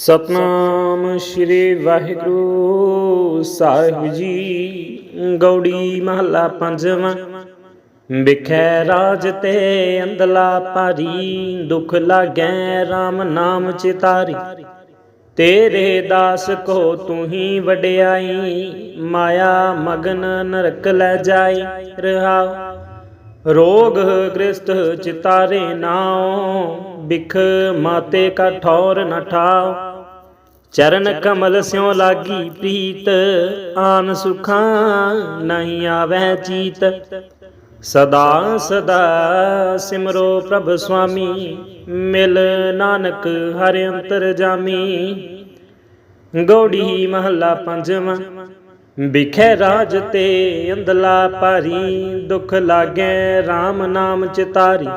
ਸਤਨਾਮ ਸ੍ਰੀ ਵਾਹਿਗੁਰੂ ਸਾਹਿਬ ਜੀ, ਗੌੜੀ ਮਹੱਲਾ ਪੰਜਵਾਂ। ਵਿਖੈ ਰਾਜ ਤੇ ਅੰਦਲਾ ਭਾਰੀ, ਦੁਖ ਲਾਗੈ RAM ਨਾਮ ਚਿਤਾਰੀ। ਤੇਰੇ ਦਾਸ ਕੋ ਤੂੰ ਹੀ ਵਡਿਆਈ, ਮਾਇਆ ਮਗਨ ਨਰਕ ਲੈ ਜਾਈ ਰਹਾਉ। ਰੋਗ ਗ੍ਰਸਤ ਚਿਤਾਰੇ ਨਾਉ ਬਿਖ ਮਾਤੇ ਕਾ ਠੌਰ ਨ ਚਰਨ ਕਮਲ ਸਿਉ ਲਾਗੀ ਪ੍ਰੀਤ, ਆਨ ਸੁਖਾਂ ਨਹੀਂ ਆਵੈ ਚੀਤ। ਸਦਾ ਸਦਾ ਸਿਮਰੋ ਪ੍ਰਭ ਸੁਆਮੀ, ਮਿਲ ਨਾਨਕ ਹਰਿ ਅੰਤਰ ਜਾਮੀ। ਗੌੜੀ ਮਹੱਲਾ ਪੰਜਵਾਂ, ਵਿਖੇ ਰਾਜ ਤੇ ਅੰਦਲਾ ਭਾਰੀ, ਦੁਖ ਲਾਗੈ RAM ਨਾਮ ਚਿਤਾਰੀ।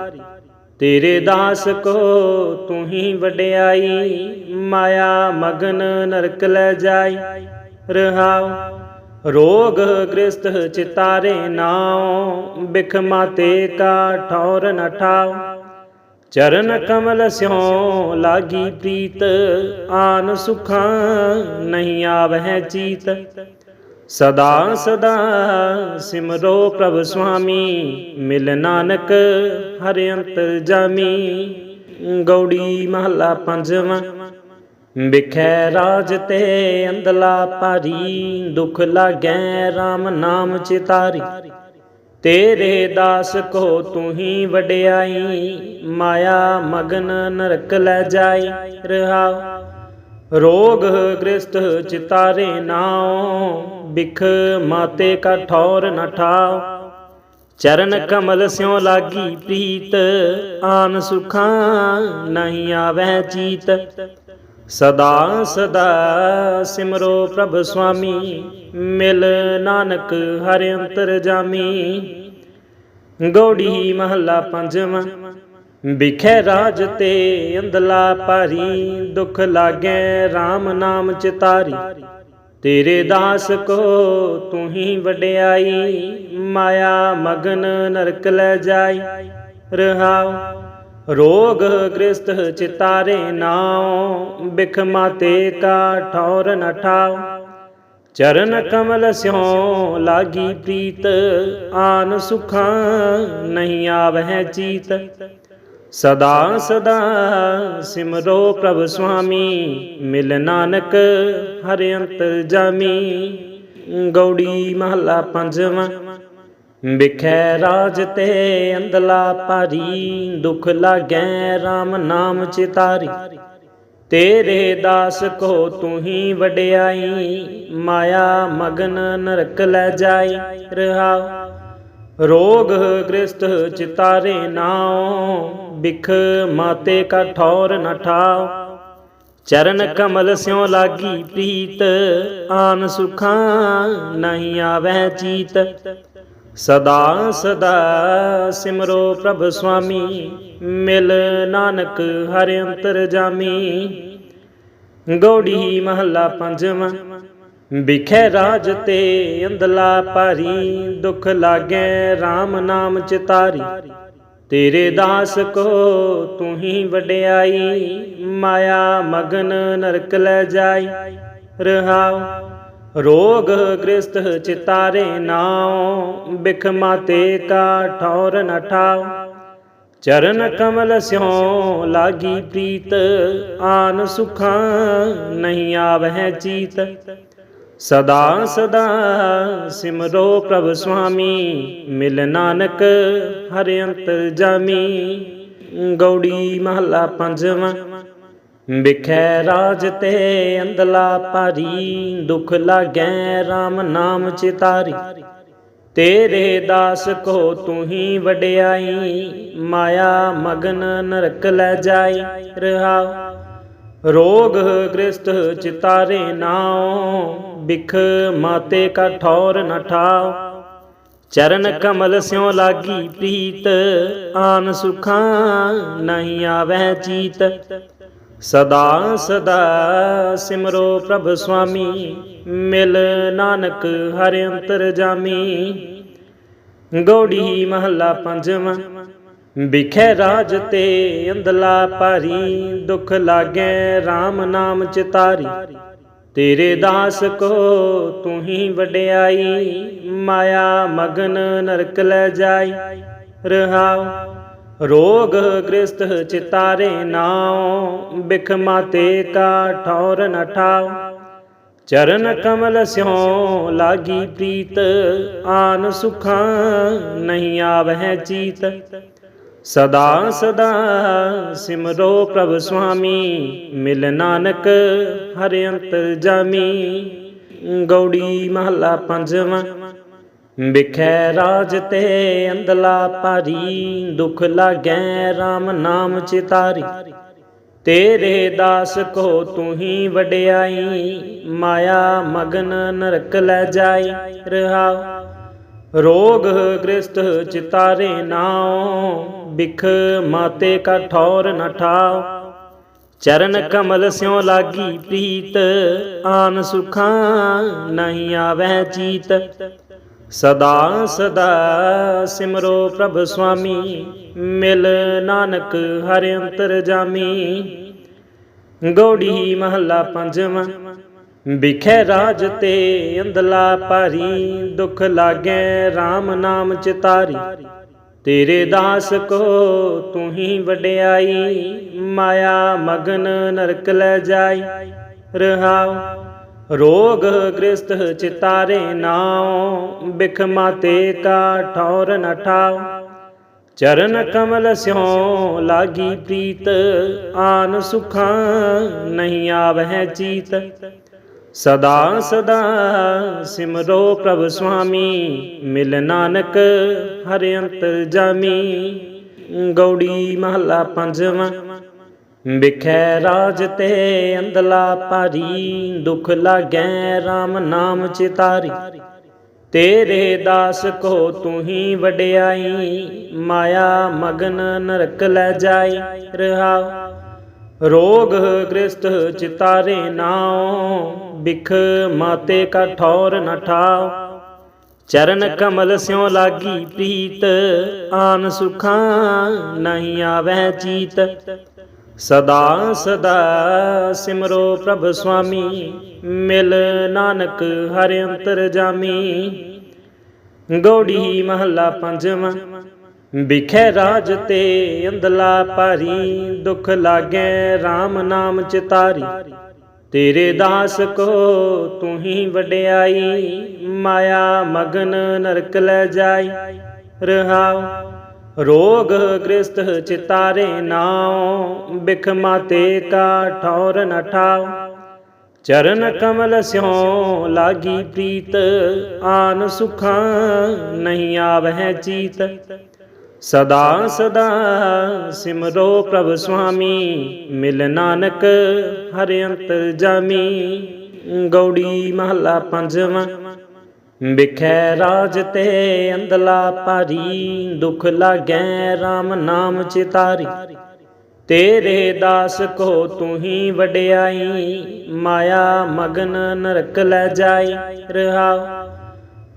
ਤੇਰੇ ਦਾਸ ਕੋ ਤੂੰ ਹੀ ਵਡਿਆਈ, ਮਾਇਆ ਮਗਨ ਨਰਕ ਲੈ ਜਾਈ। ਰਹਾਉ, ਰੋਗ ਗ੍ਰਸਤ ਚਿਤਾਰੇ ਨਾਉ ਬਿਖ ਮਾਤੇ ਕਾ ਠੌਰ ਨ ਠਾਉ। ਚਰਨ ਕਮਲ ਸਿਉ ਲਾਗੀ ਪ੍ਰੀਤ, ਆਨ ਸੁਖਾਂ ਨਹੀਂ ਆਵਹਿ ਚੀਤ। ਸਦਾ ਸਦਾ ਸਿਮਰੋ ਪ੍ਰਭ ਸੁਆਮੀ, ਮਿਲ ਨਾਨਕ ਹਰਿ ਅੰਤਰ ਜਾਮੀ। ਗੌੜੀ ਮਹੱਲਾ ਪੰਜਵਾਂ, ਵਿਖੈ ਰਾਜ ਤੇ ਅੰਦਲਾ ਭਾਰੀ, ਦੁਖ ਲਾਗੈ RAM ਨਾਮ ਚਿਤਾਰੀ। ਤੇਰੇ ਦਾਸ ਕੋ ਤੂੰ ਹੀ ਵਡਿਆਈ, ਮਾਇਆ ਮਗਨ ਨਰਕ ਲੈ ਜਾਈ ਰਹਾਉ ਰੋਗ ਗ੍ਰਸਤ ਚਿਤਾਰੇ ਨਾਉ ਬਿਖ ਮਾਤੇ ਕਾ ਠੌਰ ਨ ਠਾਉ। ਚਰਨ ਕਮਲ ਸਿਉ ਲਾਗੀ ਪ੍ਰੀਤ, ਆਨ ਸੁਖਾਂ ਨਹੀਂ ਆਵੈ ਚੀਤ। ਸਦਾ ਸਦਾ ਸਿਮਰੋ ਪ੍ਰਭ ਸੁਆਮੀ, ਮਿਲ ਨਾਨਕ ਹਰਿ ਅੰਤਰ ਜਾਮੀ। ਗੌੜੀ ਮਹੱਲਾ ਪੰਜਵਾਂ ਵਿਖੇ ਰਾਜ ਤੇ ਅੰਦਲਾ ਭਾਰੀ, ਦੁਖ ਲਾਗੈ RAM ਨਾਮ ਚਿਤਾਰੀ ਤੇਰੇ। ਦਾਸ ਕੋ ਤੂੰ ਹੀ ਵਡਿਆਈ, ਮਾਇਆ ਮਗਨ ਨਰਕ ਲੈ ਜਾਈ। ਰਹਾਉ, ਰੋਗ ਗ੍ਰਸਤ ਚਿਤਾਰੇ ਨਾਉ ਬਿਖ ਮਾਤੇ ਕਾ ਠੌਰ ਨ ਠਾਉ। ਚਰਨ ਕਮਲ ਸਿਉ ਲਾਗੀ ਪ੍ਰੀਤ, ਆਨ ਸੁਖਾਂ ਨਹੀਂ ਆਵਹਿ ਚੀਤ। ਸਦਾ ਸਦਾ ਸਿਮਰੋ ਪ੍ਰਭ ਸੁਆਮੀ, ਮਿਲ ਨਾਨਕ ਹਰਿ ਅੰਤਰ ਜਾਮੀ। ਗੌੜੀ ਮਹੱਲਾ ਪੰਜਵਾਂ ਬਿਖੈ ਰਾਜ ਤੇ ਅੰਦਲਾ ਭਾਰੀ, ਦੁਖ ਲਾਗੈ RAM ਨਾਮ ਚਿਤਾਰੀ। ਤੇਰੇ ਦਾਸ ਕੋ ਤੂੰ ਹੀ ਵਡਿਆਈ, ਮਾਇਆ ਮਗਨ ਨਰਕ ਲੈ ਜਾਈ ਰਹਾਉ। ਰੋਗ ਗ੍ਰਸਤ ਚਿਤਾਰੇ ਨਾਉ ਬਿਖ ਮਾਤੇ ਕਾ ਠੌਰ ਨ ਠਾਉ ਚਰਨ ਕਮਲ ਸਿਉ ਲਾਗੀ ਪ੍ਰੀਤ, ਆਨ ਸੁਖਾਂ ਨਹੀਂ ਆਵੈ ਚੀਤ। ਸਦਾ ਸਦਾ ਸਿਮਰੋ ਪ੍ਰਭ ਸੁਆਮੀ, ਮਿਲ ਨਾਨਕ ਹਰਿ ਅੰਤਰ ਜਾਮੀ। ਗੌੜੀ ਮਹੱਲਾ ਪੰਜਵਾਂ, ਵਿਖੇ ਰਾਜ ਤੇ ਅੰਦਲਾ ਭਾਰੀ, ਦੁਖ ਲਾਗੈ RAM ਨਾਮ ਚਿਤਾਰੀ। ਤੇਰੇ ਦਾਸ ਕੋ ਤੂੰ ਹੀ ਵਡਿਆਈ, ਮਾਇਆ ਮਗਨ ਨਰਕ ਲੈ ਜਾਈ। ਰਹਾਉ, ਰੋਗ ਗ੍ਰਸਤ ਚਿਤਾਰੇ ਨਾਉ ਬਿਖ ਮਾਤੇ ਕਾ ਠੌਰ ਨ ਠਾਉ। ਚਰਨ ਕਮਲ ਸਿਉ ਲਾਗੀ ਪ੍ਰੀਤ, ਆਨ ਸੁਖਾਂ ਨਹੀਂ ਆਵਹਿ ਚੀਤ। ਸਦਾ ਸਦਾ ਸਿਮਰੋ ਪ੍ਰਭ ਸੁਆਮੀ, ਮਿਲ ਨਾਨਕ ਹਰਿ ਅੰਤਰ ਜਾਮੀ। ਗੌੜੀ ਮਹੱਲਾ ਪੰਜਵਾਂ, ਵਿਖੈ ਰਾਜ ਤੇ ਅੰਦਲਾ ਭਾਰੀ, ਦੁਖ ਲਾਗੈ RAM ਨਾਮ ਚਿਤਾਰੀ। ਤੇਰੇ ਦਾਸ ਕੋ ਤੂੰ ਹੀ ਵਡਿਆਈ, ਮਾਇਆ ਮਗਨ ਨਰਕ ਲੈ ਜਾਈ, ਰਹਾਉ। ਰੋਗ ਗ੍ਰਸਤ ਚਿਤਾਰੇ ਨਾਉ ਬਿਖ ਮਾਤੇ ਕਾ ਠੌਰ ਨ ਠਾਉ। ਚਰਨ ਕਮਲ ਸਿਉ ਲਾਗੀ ਪ੍ਰੀਤ, ਆਨ ਸੁਖਾਂ ਨਹੀਂ ਆਵੈ ਚੀਤ। ਸਦਾ ਸਦਾ ਸਿਮਰੋ ਪ੍ਰਭ ਸੁਆਮੀ, ਮਿਲ ਨਾਨਕ ਹਰਿ ਅੰਤਰ ਜਾਮੀ। ਗੌੜੀ ਮਹੱਲਾ ਪੰਜਵਾਂ ਵਿਖੇ ਰਾਜ ਤੇ ਅੰਦਲਾ ਭਾਰੀ, ਦੁਖ ਲਾਗੇ RAM ਨਾਮ ਚਿਤਾਰੀ ਤੇਰੇ। ਦਾਸ ਕੋ ਤੂੰ ਹੀ ਵਡਿਆਈ, ਮਾਇਆ ਮਗਨ ਨਰਕ ਲੈ ਜਾਈ। ਰਹਾਉ, ਰੋਗ ਗ੍ਰਸਤ ਚਿਤਾਰੇ ਨਾਉ ਬਿਖ ਮਾਤੇ ਕਾ ਠੌਰ ਨ ਚਰਨ ਕਮਲ ਸਿਉ ਲਾਗੀ ਪ੍ਰੀਤ, ਆਨ ਸੁਖਾਂ ਨਹੀਂ ਆਵਹਿ ਚੀਤ। ਸਦਾ ਸਦਾ ਸਿਮਰੋ ਪ੍ਰਭ ਸੁਆਮੀ, ਮਿਲ ਨਾਨਕ ਹਰਿ ਅੰਤਰ ਜਾਮੀ। ਗੌੜੀ ਮਹੱਲਾ ਪੰਜਵਾਂ, ਵਿਖੇ ਰਾਜ ਤੇ ਅੰਦਲਾ ਭਾਰੀ, ਦੁਖ ਲਾਗੈ RAM ਨਾਮ ਚਿਤਾਰੀ। ਤੇਰੇ ਦਾਸ ਕੋ ਤੂੰ ਹੀ ਵਡਿਆਈ, ਮਾਇਆ ਮਗਨ ਨਰਕ ਲੈ ਜਾਈ ਰਹਾਉ। ਰੋਗ ਗ੍ਰਸਤ ਚਿਤਾਰੇ ਨਾਉ ਬਿਖ ਮਾਤੇ ਕਾ ਠੌਰ ਨ ਠਾਉ। ਚਰਨ ਕਮਲ ਸਿਉ ਲਾਗੀ ਪ੍ਰੀਤ, ਆਨ ਸੁਖਾਂ ਨਹੀਂ ਆਵੈ ਚੀਤ। ਸਦਾ ਸਦਾ ਸਿਮਰੋ ਪ੍ਰਭ ਸੁਆਮੀ, ਮਿਲ ਨਾਨਕ ਹਰਿ ਅੰਤਰ ਜਾਮੀ। ਗੌੜੀ ਮਹੱਲਾ ਪੰਜਵਾਂ ਵਿਖੇ ਰਾਜ ਤੇ ਅੰਦਲਾ ਭਾਰੀ, ਦੁਖ ਲਾਗੇ RAM ਨਾਮ ਚਿਤਾਰੀ ਤੇਰੇ। ਦਾਸ ਕੋ ਤੂੰ ਹੀ ਵਡਿਆਈ, ਮਾਇਆ ਮਗਨ ਨਰਕ ਲੈ ਜਾਈ। ਰਹਾਉ, ਰੋਗ ਗ੍ਰਸਤ ਚਿਤਾਰੇ ਨਾਉ ਬਿਖ ਮਾਤੇ ਕਾ ਠੌਰ ਨ ਠਾਉ। ਚਰਨ ਕਮਲ ਸਿਉ ਲਾਗੀ ਪ੍ਰੀਤ, ਆਨ ਸੁਖਾਂ ਨਹੀਂ ਆਵਹਿ ਚੀਤ। ਸਦਾ ਸਦਾ ਸਿਮਰੋ ਪ੍ਰਭ ਸੁਆਮੀ, ਮਿਲ ਨਾਨਕ ਹਰਿ ਅੰਤਰ ਜਾਮੀ। ਗੌੜੀ ਮਹੱਲਾ ਪੰਜਵਾਂ, ਵਿਖੇ ਰਾਜ ਤੇ ਅੰਦਲਾ ਭਾਰੀ, ਦੁਖ ਲਾਗੈ RAM ਨਾਮ ਚਿਤਾਰੀ। ਤੇਰੇ ਦਾਸ ਕੋ ਤੂੰ ਹੀ ਵਡਿਆਈ, ਮਾਇਆ ਮਗਨ ਨਰਕ ਲੈ ਜਾਈ ਰਹਾਉ। ਰੋਗ ਗ੍ਰਸਤ ਚਿਤਾਰੇ ਨਾਉ ਬਿਖ ਮਾਤੇ ਕਾ ਠੌਰ ਨ ਠਾਉ। ਚਰਨ ਕਮਲ ਸਿਉ ਲਾਗੀ ਪ੍ਰੀਤ, ਆਨ ਸੁਖਾਂ ਨਹੀਂ ਆਵੈ ਚੀਤ। ਸਦਾ ਸਦਾ ਸਿਮਰੋ ਪ੍ਰਭ ਸੁਆਮੀ, ਮਿਲ ਨਾਨਕ ਹਰਿ ਅੰਤਰ ਜਾਮੀ। ਗੌੜੀ ਮਹੱਲਾ ਪੰਜਵਾਂ, ਵਿਖੇ ਰਾਜ ਤੇ ਅੰਦਲਾ ਭਾਰੀ, ਦੁਖ ਲਾਗੇ RAM ਨਾਮ ਚਿਤਾਰੀ। ਤੇਰੇ ਦਾਸ ਕੋ ਤੂੰ ਹੀ ਵਡਿਆਈ, ਮਾਇਆ ਮਗਨ ਨਰਕ ਲੈ ਜਾਈ। ਰਹਾਉ, ਰੋਗ ਗ੍ਰਸਤ ਚਿਤਾਰੇ ਨਾਉ ਬਿਖ ਮਾਤੇ ਕਾ ਠੌਰ ਨ ਠਾਉ। ਚਰਨ ਕਮਲ ਸਿਉ ਲਾਗੀ ਪ੍ਰੀਤ, ਆਨ ਸੁਖਾਂ ਨਹੀਂ ਆਵਹਿ ਚੀਤ। ਸਦਾ ਸਦਾ ਸਿਮਰੋ ਪ੍ਰਭ ਸੁਆਮੀ, ਮਿਲ ਨਾਨਕ ਹਰਿ ਅੰਤਰ ਜਾਮੀ। ਗੌੜੀ ਮਹੱਲਾ ਪੰਜਵਾਂ, ਵਿਖੇ ਰਾਜ ਤੇ ਅੰਦਲਾ ਭਾਰੀ, ਦੁਖ ਲਾਗੈ RAM ਨਾਮ ਚਿਤਾਰੀ। ਤੇਰੇ ਦਾਸ ਕੋ ਤੂੰ ਹੀ ਵਡਿਆਈ, ਮਾਇਆ ਮਗਨ ਨਰਕ ਲੈ ਜਾਈ, ਰਹਾਉ।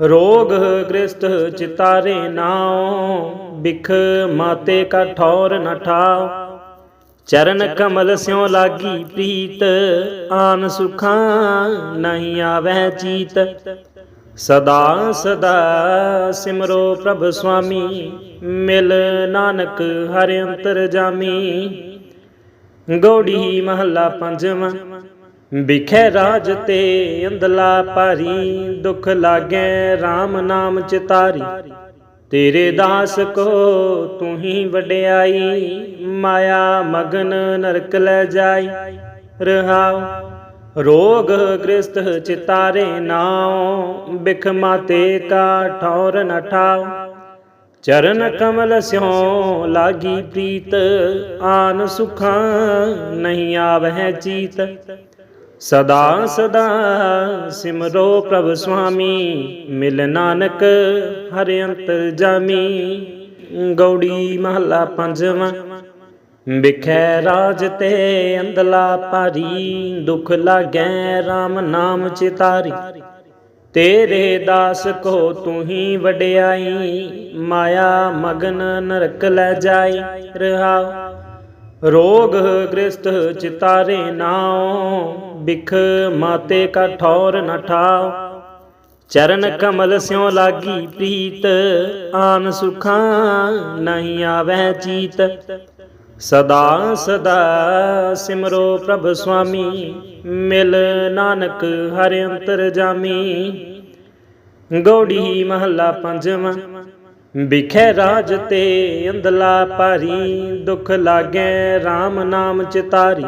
ਰੋਗ ਗ੍ਰਸਤ ਚਿਤਾਰੇ ਨਾਉ ਬਿਖ ਮਾਤੇ ਕਾ ਠੌਰ ਨ ਚਰਨ ਕਮਲ ਸਿਉ ਲਾਗੀ ਪ੍ਰੀਤ, ਆਨ ਸੁਖਾਂ ਨਹੀਂ ਆਵੈ ਚੀਤ। ਸਦਾ ਸਦਾ ਸਿਮਰੋ ਪ੍ਰਭ ਸੁਆਮੀ, ਮਿਲ ਨਾਨਕ ਹਰਿ ਅੰਤਰ ਜਾਮੀ। ਗੌੜੀ ਮਹੱਲਾ ਪੰਜਵਾਂ। ਵਿਖੇ ਰਾਜ ਤੇ ਅੰਦਲਾ ਭਾਰੀ, ਦੁਖ ਲਾਗੇ RAM ਨਾਮ ਚਿਤਾਰੀ ਤੇਰੇ। ਦਾਸ ਕੋ ਤੂੰ ਹੀ ਵਡਿਆਈ, ਮਾਇਆ ਮਗਨ ਨਰਕ ਲੈ ਜਾਈ। ਰਹਾਉ, ਰੋਗ ਗ੍ਰਸਤ ਚਿਤਾਰੇ ਨਾਉ ਬਿਖ ਮਾਤੇ ਕਾ ਠੌਰ ਨ ਠਾਉ। ਚਰਨ ਕਮਲ ਸਿਉ ਲਾਗੀ ਪ੍ਰੀਤ, ਆਨ ਸੁਖਾਂ ਨਹੀਂ ਆਵਹਿ ਚੀਤ। ਸਦਾ ਸਦਾ ਸਿਮਰੋ ਪ੍ਰਭ ਸੁਆਮੀ, ਮਿਲ ਨਾਨਕ ਹਰਿ ਅੰਤਰ ਜਾਮੀ। ਗੌੜੀ ਮਹੱਲਾ ਪੰਜਵਾਂ, ਵਿਖੇ ਰਾਜ ਤੇ ਅੰਦਲਾ ਭਾਰੀ, ਦੁਖ ਲਾਗੈ RAM ਨਾਮ ਚਿਤਾਰੀ। ਤੇਰੇ ਦਾਸ ਕੋ ਤੂੰ ਹੀ ਵਡਿਆਈ, ਮਾਇਆ ਮਗਨ ਨਰਕ ਲੈ ਜਾਈ, ਰਹਾਉ। ਰੋਗ ਗ੍ਰਸਤ ਚਿਤਾਰੇ ਨਾਉ ਬਿਖ ਮਾਤੇ ਕਾ ਠੌਰ ਨ ਠਾਉ। ਚਰਨ ਕਮਲ ਸਿਉ ਲਾਗੀ ਪ੍ਰੀਤ, ਆਨ ਸੁਖਾਂ ਨਹੀਂ ਆਵਹਿ ਚੀਤ। ਸਦਾ ਸਦਾ ਸਿਮਰੋ ਪ੍ਰਭ ਸੁਆਮੀ, ਮਿਲ ਨਾਨਕ ਹਰਿ ਅੰਤਰ ਜਾਮੀ। ਗੌੜੀ ਮਹੱਲਾ ਪੰਜਵਾਂ। ਵਿਖੇ ਰਾਜ ਤੇ ਅੰਦਲਾ ਭਾਰੀ, ਦੁਖ ਲਾਗੇ RAM ਨਾਮ ਚਿਤਾਰੀ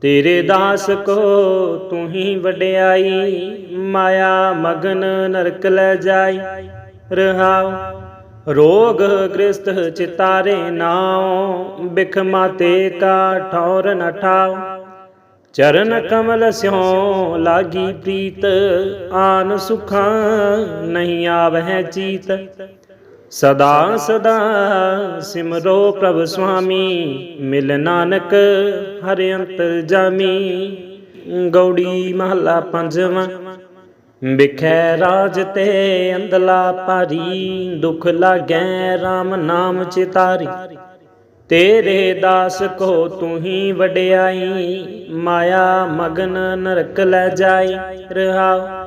ਤੇਰੇ। ਦਾਸ ਕੋ ਤੂੰ ਹੀ ਵਡਿਆਈ, ਮਾਇਆ ਮਗਨ ਨਰਕ ਲੈ ਜਾਈ। ਰਹਾਉ, ਰੋਗ ਗ੍ਰਸਤ ਚਿਤਾਰੇ ਨਾਉ ਬਿਖ ਮਾਤੇ ਕਾ ਠੌਰ ਨ ਠਾਉ। ਚਰਨ ਕਮਲ ਸਿਉ ਲਾਗੀ ਪ੍ਰੀਤ, ਆਨ ਸੁਖਾਂ ਨਹੀਂ ਆਵਹਿ ਚੀਤ। ਸਦਾ ਸਦਾ ਸਿਮਰੋ ਪ੍ਰਭ ਸੁਆਮੀ, ਮਿਲ ਨਾਨਕ ਹਰਿ ਅੰਤਰ ਜਾਮੀ। ਗੌੜੀ ਮਹੱਲਾ ਪੰਜਵਾਂ, ਵਿਖੇ ਰਾਜ ਤੇ ਅੰਦਲਾ ਭਾਰੀ, ਦੁਖ ਲਾਗੈ RAM ਨਾਮ ਚਿਤਾਰੀ। ਤੇਰੇ ਦਾਸ ਕੋ ਤੂੰ ਹੀ ਵਡਿਆਈ, ਮਾਇਆ ਮਗਨ ਨਰਕ ਲੈ ਜਾਈ, ਰਹਾਉ।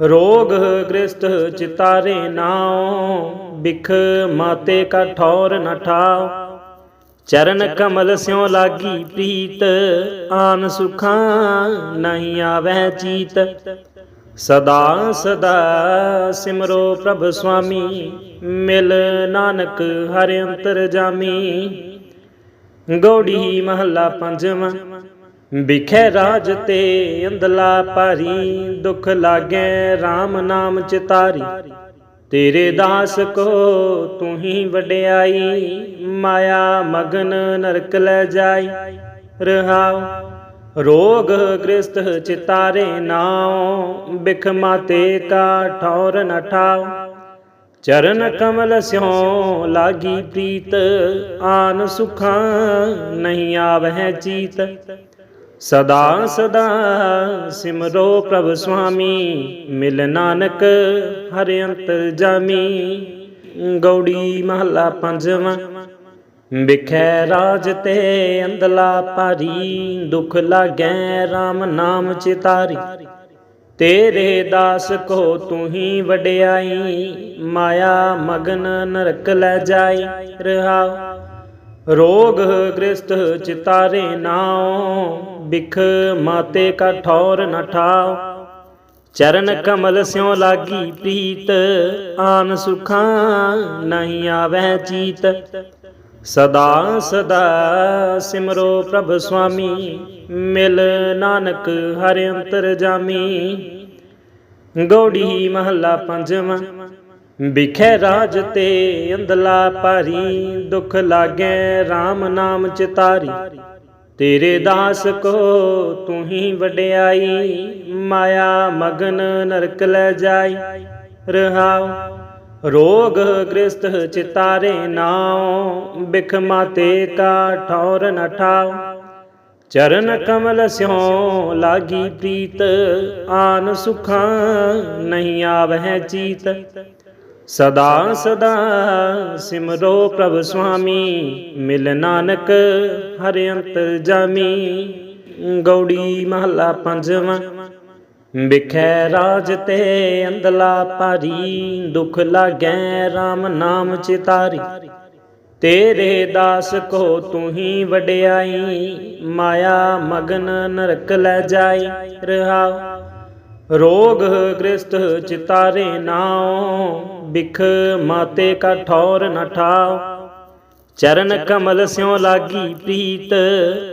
ਰੋਗ ਗ੍ਰਸਤ ਚਿਤਾਰੇ ਨਾਉ ਬਿਖ ਮਾਤੇ ਕਾ ਠੌਰ ਨ ਠਾਉ। ਚਰਨ ਕਮਲ ਸਿਉ ਲਾਗੀ ਪ੍ਰੀਤ, ਆਨ ਸੁਖਾਂ ਨਹੀਂ ਆਵਹਿ ਚੀਤ। ਸਦਾ ਸਦਾ ਸਿਮਰੋ ਪ੍ਰਭ ਸੁਆਮੀ, ਮਿਲ ਨਾਨਕ ਹਰਿ ਅੰਤਰ ਜਾਮੀ। ਗੌੜੀ ਮਹੱਲਾ ਪੰਜਵਾਂ। ਵਿਖੇ ਰਾਜ ਤੇ ਅੰਦਲਾ ਭਾਰੀ, ਦੁਖ ਲਾਗੇ RAM ਨਾਮ ਚਿਤਾਰੀ ਤੇਰੇ। ਦਾਸ ਕੋ ਤੂੰ ਹੀ ਵਡਿਆਈ, ਮਾਇਆ ਮਗਨ ਨਰਕ ਲੈ ਜਾਈ। ਰਹਾਉ, ਰੋਗ ਗ੍ਰਸਤ ਚਿਤਾਰੇ ਨਾਉ ਬਿਖ ਮਾਤੇ ਕਾ ਠੌਰ ਨ ਠਾਉ। ਚਰਨ ਕਮਲ ਸਿਉ ਲਾਗੀ ਪ੍ਰੀਤ, ਆਨ ਸੁਖਾਂ ਨਹੀਂ ਆਵਹਿ ਚੀਤ। ਸਦਾ ਸਦਾ ਸਿਮਰੋ ਪ੍ਰਭ ਸੁਆਮੀ, ਮਿਲ ਨਾਨਕ ਹਰਿ ਅੰਤਰ ਜਾਮੀ। ਗੌੜੀ ਮਹੱਲਾ ਪੰਜਵਾਂ, ਵਿਖੇ ਰਾਜ ਤੇ ਅੰਦਲਾ ਭਾਰੀ, ਦੁਖ ਲਾਗੈ RAM ਨਾਮ ਚਿਤਾਰੀ। ਤੇਰੇ ਦਾਸ ਕੋ ਤੂੰ ਹੀ ਵਡਿਆਈ, ਮਾਇਆ ਮਗਨ ਨਰਕ ਲੈ ਜਾਈ, ਰਹਾਉ। ਰੋਗ ਗ੍ਰਸਤ ਚਿਤਾਰੇ ਨਾਉ ਬਿਖ ਮਾਤੇ ਕਾ ਠੌਰ ਨ ਠਾਉ। ਚਰਨ ਕਮਲ ਸਿਉ ਲਾਗੀ ਪ੍ਰੀਤ, ਆਨ ਸੁਖਾਂ ਨਹੀਂ ਆਵਹਿ ਚੀਤ। ਸਦਾ ਸਦਾ ਸਿਮਰੋ ਪ੍ਰਭ ਸੁਆਮੀ, ਮਿਲ ਨਾਨਕ ਹਰਿ ਅੰਤਰ ਜਾਮੀ। ਗੌੜੀ ਮਹੱਲਾ ਪੰਜਵਾਂ ਵਿਖੇ ਰਾਜ ਤੇ ਅੰਦਲਾ ਭਾਰੀ, ਦੁਖ ਲਾਗੇ RAM ਨਾਮ ਚਿਤਾਰੀ ਤੇਰੇ। ਦਾਸ ਕੋ ਤੂੰ ਹੀ ਵਡਿਆਈ, ਮਾਇਆ ਮਗਨ ਨਰਕ ਲੈ ਜਾਈ। ਰਹਾਉ, ਰੋਗ ਗ੍ਰਸਤ ਚਿਤਾਰੇ ਨਾਉ ਬਿਖ ਮਾਤੇ ਕਾ ਠੌਰ ਨ ਠਾਉ। ਚਰਨ ਕਮਲ ਸਿਉ ਲਾਗੀ ਪ੍ਰੀਤ, ਆਨ ਸੁਖਾਂ ਨਹੀਂ ਆਵਹਿ ਚੀਤ। ਸਦਾ ਸਦਾ ਸਿਮਰੋ ਪ੍ਰਭ ਸੁਆਮੀ, ਮਿਲ ਨਾਨਕ ਹਰਿ ਅੰਤਰ ਜਾਮੀ। ਗੌੜੀ ਮਹੱਲਾ ਪੰਜਵਾਂ, ਵਿਖੇ ਰਾਜ ਤੇ ਅੰਦਲਾ ਭਾਰੀ, ਦੁਖ ਲਾਗੈ RAM ਨਾਮ ਚਿਤਾਰੀ। ਤੇਰੇ ਦਾਸ ਕੋ ਤੂੰ ਹੀ ਵਡਿਆਈ, ਮਾਇਆ ਮਗਨ ਨਰਕ ਲੈ ਜਾਈ ਰਹਾਉ। ਰੋਗ ਗ੍ਰਸਤ ਚਿਤਾਰੇ ਨਾਉ ਬਿਖ ਮਾਤੇ ਕਾ ਠੌਰ ਨ ਠਾਉ ਚਰਨ ਕਮਲ ਸਿਉ ਲਾਗੀ ਪ੍ਰੀਤ,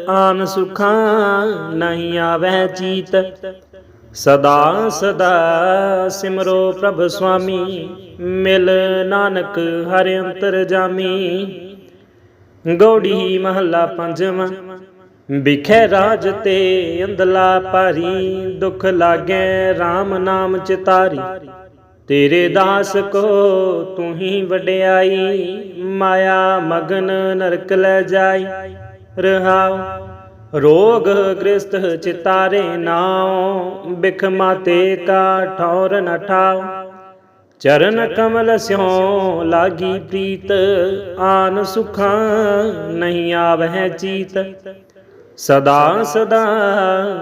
ਆਨ ਸੁਖਾਂ ਨਹੀਂ ਆਵਹਿ ਚੀਤ। ਸਦਾ ਸਦਾ ਸਿਮਰੋ ਪ੍ਰਭ ਸੁਆਮੀ, ਮਿਲ ਨਾਨਕ ਹਰਿ ਅੰਤਰ ਜਾਮੀ। ਗੌੜੀ ਮਹੱਲਾ ਪੰਜਵਾਂ, ਵਿਖੇ ਰਾਜ ਤੇ ਅੰਦਲਾ ਭਾਰੀ, ਦੁਖ ਲਾਗੇ RAM ਨਾਮ ਚਿਤਾਰੀ। ਤੇਰੇ ਦਾਸ ਕੋ ਤੂੰ ਹੀ ਵਡਿਆਈ, ਮਾਇਆ ਮਗਨ ਨਰਕ ਲੈ ਜਾਈ। ਰਹਾਉ, ਰੋਗ ਗ੍ਰਸਤ ਚਿਤਾਰੇ ਨਾਉ ਬਿਖ ਮਾਤੇ ਕਾ ਠੌਰ ਨ ਠਾਉ। ਚਰਨ ਕਮਲ ਸਿਉ ਲਾਗੀ ਪ੍ਰੀਤ, ਆਨ ਸੁਖਾਂ ਨਹੀਂ ਆਵਹਿ ਚੀਤ। ਸਦਾ ਸਦਾ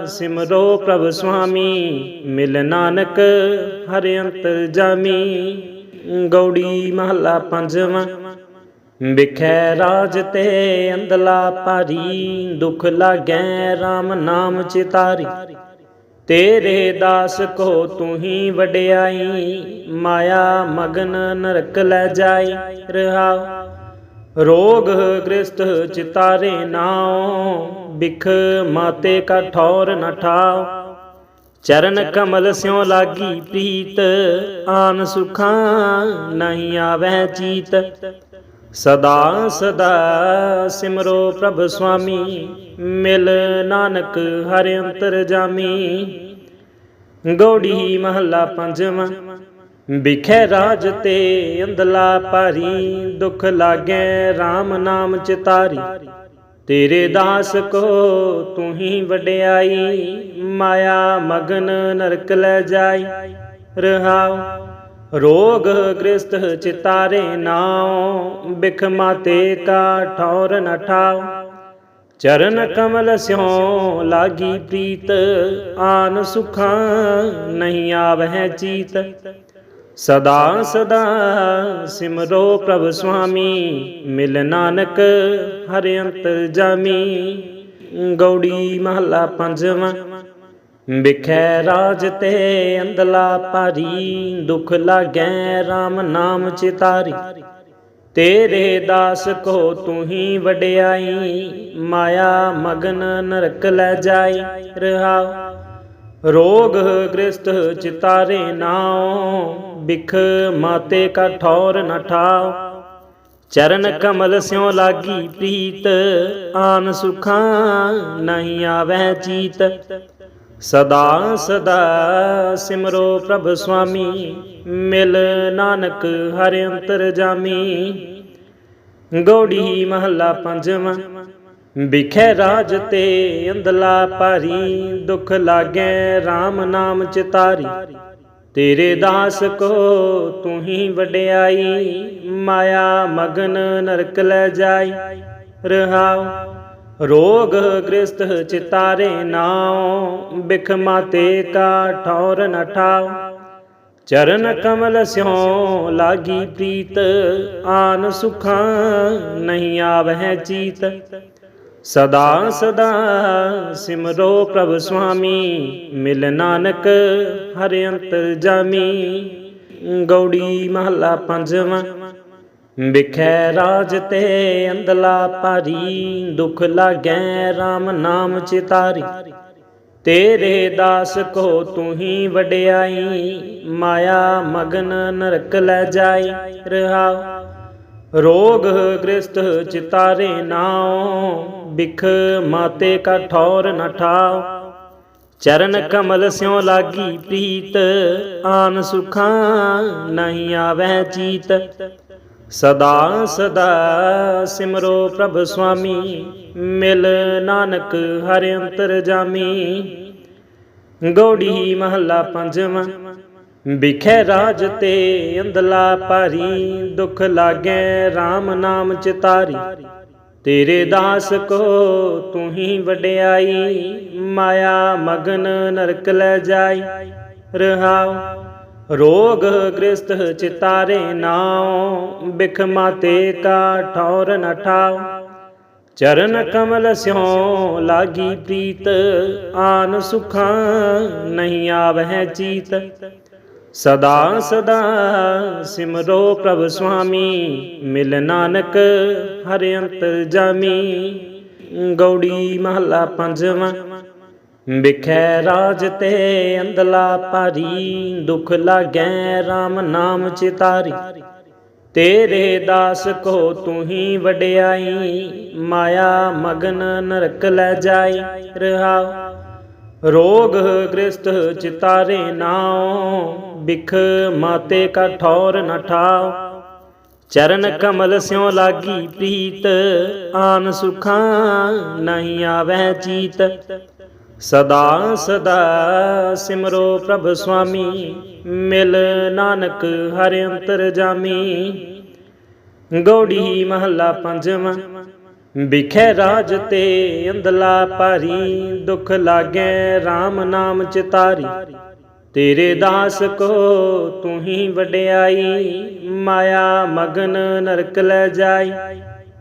ਸਿਮਰੋ ਪ੍ਰਭ ਸੁਆਮੀ, ਮਿਲ ਨਾਨਕ ਹਰਿ ਅੰਤਰ ਜਾਮੀ। ਗੌੜੀ ਮਹੱਲਾ ਪੰਜਵਾਂ, ਵਿਖੈ ਰਾਜ ਤੇ ਅੰਦਲਾ ਭਾਰੀ, ਦੁਖ ਲਾਗੈ RAM ਨਾਮ ਚਿਤਾਰੀ। ਤੇਰੇ ਦਾਸ ਕੋ ਤੂੰ ਹੀ ਵਡਿਆਈ, ਮਾਇਆ ਮਗਨ ਨਰਕ ਲੈ ਜਾਈ, ਰਹਾਉ। ਰੋਗ ਗ੍ਰਸਤ ਚਿਤਾਰੇ ਨਾਉ ਬਿਖ ਮਾਤੇ ਕਾ ਠੌਰ ਨ ਠਾਉ। ਚਰਨ ਕਮਲ ਸਿਉ ਲਾਗੀ ਪ੍ਰੀਤ, ਆਨ ਸੁਖਾਂ ਨਹੀਂ ਆਵੈ ਚੀਤ। ਸਦਾ ਸਦਾ ਸਿਮਰੋ ਪ੍ਰਭ ਸੁਆਮੀ, ਮਿਲ ਨਾਨਕ ਹਰਿ ਅੰਤਰ ਜਾਮੀ। ਗੌੜੀ ਮਹੱਲਾ ਪੰਜਵਾਂ ਵਿਖੇ ਰਾਜ ਤੇ ਅੰਦਲਾ ਭਾਰੀ, ਦੁਖ ਲਾਗੈ RAM ਨਾਮ ਚਿਤਾਰੀ ਤੇਰੇ। ਦਾਸ ਕੋ ਤੂੰ ਹੀ ਵਡਿਆਈ, ਮਾਇਆ ਮਗਨ ਨਰਕ ਲੈ ਜਾਈ। ਰਹਾਉ, ਰੋਗ ਗ੍ਰਸਤ ਚਿਤਾਰੇ ਨਾਉ ਬਿਖ ਮਾਤੇ ਕਾ ਠੌਰ ਨ ਠਾਉ। ਚਰਨ ਕਮਲ ਸਿਉ ਲਾਗੀ ਪ੍ਰੀਤ, ਆਨ ਸੁਖਾਂ ਨਹੀਂ ਆਵਹਿ ਚੀਤ। ਸਦਾ ਸਦਾ ਸਿਮਰੋ ਪ੍ਰਭ ਸੁਆਮੀ, ਮਿਲ ਨਾਨਕ ਹਰਿ ਅੰਤਰ ਜਾਮੀ। ਗੌੜੀ ਮਹੱਲਾ ਪੰਜਵਾਂ, ਵਿਖੈ ਰਾਜ ਤੇ ਅੰਦਲਾ ਭਾਰੀ, ਦੁਖ ਲਾਗੈ RAM ਨਾਮ ਚਿਤਾਰੀ। ਤੇਰੇ ਦਾਸ ਕੋ ਤੂੰ ਹੀ ਵਡਿਆਈ, ਮਾਇਆ ਮਗਨ ਨਰਕ ਲੈ ਜਾਈ, ਰਹਾਉ। ਰੋਗ ਗ੍ਰਸਤ ਚਿਤਾਰੇ ਨਾਉ ਬਿਖ ਮਾਤੇ ਕਾ ਠੌਰ ਨ ਚਰਨ ਕਮਲ ਸਿਉ ਲਾਗੀ ਪ੍ਰੀਤ, ਆਨ ਸੁਖਾਂ ਨਹੀਂ ਆਵੈ ਚੀਤ। ਸਦਾ ਸਦਾ ਸਿਮਰੋ ਪ੍ਰਭ ਸੁਆਮੀ, ਮਿਲ ਨਾਨਕ ਹਰਿ ਅੰਤਰ ਜਾਮੀ। ਗੌੜੀ ਮਹੱਲਾ ਪੰਜਵਾਂ ਵਿਖੇ ਰਾਜ ਤੇ ਅੰਦਲਾ ਭਾਰੀ, ਦੁਖ ਲਾਗੈ RAM ਨਾਮ ਚਿਤਾਰੀ ਤੇਰੇ। ਦਾਸ ਕੋ ਤੂੰ ਹੀ ਵਡਿਆਈ, ਮਾਇਆ ਮਗਨ ਨਰਕ ਲੈ ਜਾਈ। ਰਹਾਉ, ਰੋਗ ਗ੍ਰਸਤ ਚਿਤਾਰੇ ਨਾਉ ਬਿਖ ਮਾਤੇ ਕਾ ਠੌਰ ਨ ਠਾਉ। ਚਰਨ ਕਮਲ ਸਿਉ ਲਾਗੀ ਪ੍ਰੀਤ, ਆਨ ਸੁਖਾਂ ਨਹੀਂ ਆਵਹਿ ਚੀਤ। ਸਦਾ ਸਦਾ ਸਿਮਰੋ ਪ੍ਰਭ ਸੁਆਮੀ, ਮਿਲ ਨਾਨਕ ਹਰਿ ਅੰਤਰ ਜਾਮੀ। ਗੌੜੀ ਮਹੱਲਾ ਪੰਜਵਾਂ, ਵਿਖੈ ਰਾਜ ਤੇ ਅੰਦਲਾ ਭਾਰੀ, ਦੁਖ ਲਾਗੈ RAM ਨਾਮ ਚਿਤਾਰੀ। ਤੇਰੇ ਦਾਸ ਕੋ ਤੂੰ ਹੀ ਵਡਿਆਈ, ਮਾਇਆ ਮਗਨ ਨਰਕ ਲੈ ਜਾਈ, ਰਹਾਉ। ਰੋਗ ਗ੍ਰਸਤ ਚਿਤਾਰੇ ਨਾਉ ਬਿਖ ਮਾਤੇ ਕਾ ਠੌਰ ਨ ਠਾਉ। ਚਰਨ ਕਮਲ ਸਿਉ ਲਾਗੀ ਪ੍ਰੀਤ, ਆਨ ਸੁਖਾਂ ਨਹੀਂ ਆਵੈ ਚੀਤ। ਸਦਾ ਸਦਾ ਸਿਮਰੋ ਪ੍ਰਭ ਸੁਆਮੀ, ਮਿਲ ਨਾਨਕ ਹਰਿ ਅੰਤਰ ਜਾਮੀ। ਗੌੜੀ ਮਹੱਲਾ ਪੰਜਵਾਂ ਵਿਖੇ ਰਾਜ ਤੇ ਅੰਦਲਾ ਭਾਰੀ, ਦੁਖ ਲਾਗੈ RAM ਨਾਮ ਚਿਤਾਰੀ ਤੇਰੇ। ਦਾਸ ਕੋ ਤੂੰ ਹੀ ਵਡਿਆਈ, ਮਾਇਆ ਮਗਨ ਨਰਕ ਲੈ ਜਾਈ। ਰਹਾਉ, ਰੋਗ ਗ੍ਰਸਤ ਚਿਤਾਰੇ ਨਾਉ ਬਿਖ ਮਾਤੇ ਕਾ ਠੌਰ ਨ ਠਾਉ। ਚਰਨ ਕਮਲ ਸਿਉ ਲਾਗੀ ਪ੍ਰੀਤ, ਆਨ ਸੁਖਾਂ ਨਹੀਂ ਆਵਹਿ ਚੀਤ। ਸਦਾ ਸਦਾ ਸਿਮਰੋ ਪ੍ਰਭ ਸੁਆਮੀ, ਮਿਲ ਨਾਨਕ ਹਰਿ ਅੰਤਰ ਜਾਮੀ। ਗੌੜੀ ਮਹਲਾ ਪੰਜਵਾਂ, ਵਿਖੈ ਰਾਜ ਤੇ ਅੰਦਲਾ ਭਾਰੀ, ਦੁਖ ਲਾਗੈ RAM ਨਾਮ ਚਿਤਾਰੀ। ਤੇਰੇ ਦਾਸ ਕੋ ਤੂੰ ਹੀ ਵਡਿਆਈ, ਮਾਇਆ ਮਗਨ ਨਰਕ ਲੈ ਜਾਈ, ਰਹਾਉ। ਰੋਗ ਗ੍ਰਸਤ ਚਿਤਾਰੇ ਨਾਉ ਬਿਖ ਮਾਤੇ ਕਾ ਠੌਰ ਨ ਠਾਉ। ਚਰਨ ਕਮਲ ਸਿਉ ਲਾਗੀ ਪ੍ਰੀਤ, ਆਨ ਸੁਖਾਂ ਨਹੀਂ ਆਵੈ ਚੀਤ। ਸਦਾ ਸਦਾ ਸਿਮਰੋ ਪ੍ਰਭ ਸੁਆਮੀ, ਮਿਲ ਨਾਨਕ ਹਰਿ ਅੰਤਰ ਜਾਮੀ। ਗੌੜੀ ਮਹੱਲਾ ਪੰਜਵਾਂ ਵਿਖੇ ਰਾਜ ਤੇ ਅੰਦਲਾ ਭਾਰੀ, ਦੁਖ ਲਾਗੇ RAM ਨਾਮ ਚਿਤਾਰੀ ਤੇਰੇ। ਦਾਸ ਕੋ ਤੂੰ ਹੀ ਵਡਿਆਈ, ਮਾਇਆ ਮਗਨ ਨਰਕ ਲੈ ਜਾਈ।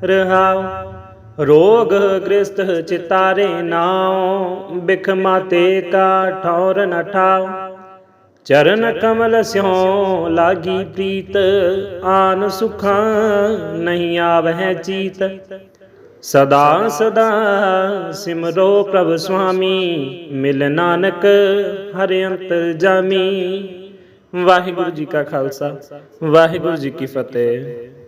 ਰਹਾਉ, ਰੋਗ ਗ੍ਰਸਤ ਚਿਤਾਰੇ ਨਾਉ ਬਿਖ ਮਾਤੇ ਕਾ ਠੌਰ ਨ ਠਾਉ। ਚਰਨ ਕਮਲ ਸਿਉ ਲਾਗੀ ਪ੍ਰੀਤ, ਆਨ ਸੁਖਾਂ ਨਹੀਂ ਆਵਹਿ ਚੀਤ। ਸਦਾ ਸਦਾ ਸਿਮਰੋ ਪ੍ਰਭ ਸੁਆਮੀ, ਮਿਲ ਨਾਨਕ ਹਰਿ ਅੰਤਰ ਜਾਮੀ। ਵਾਹਿਗੁਰੂ ਜੀ ਕਾ ਖਾਲਸਾ, ਵਾਹਿਗੁਰੂ ਜੀ ਕੀ ਫਤਿਹ।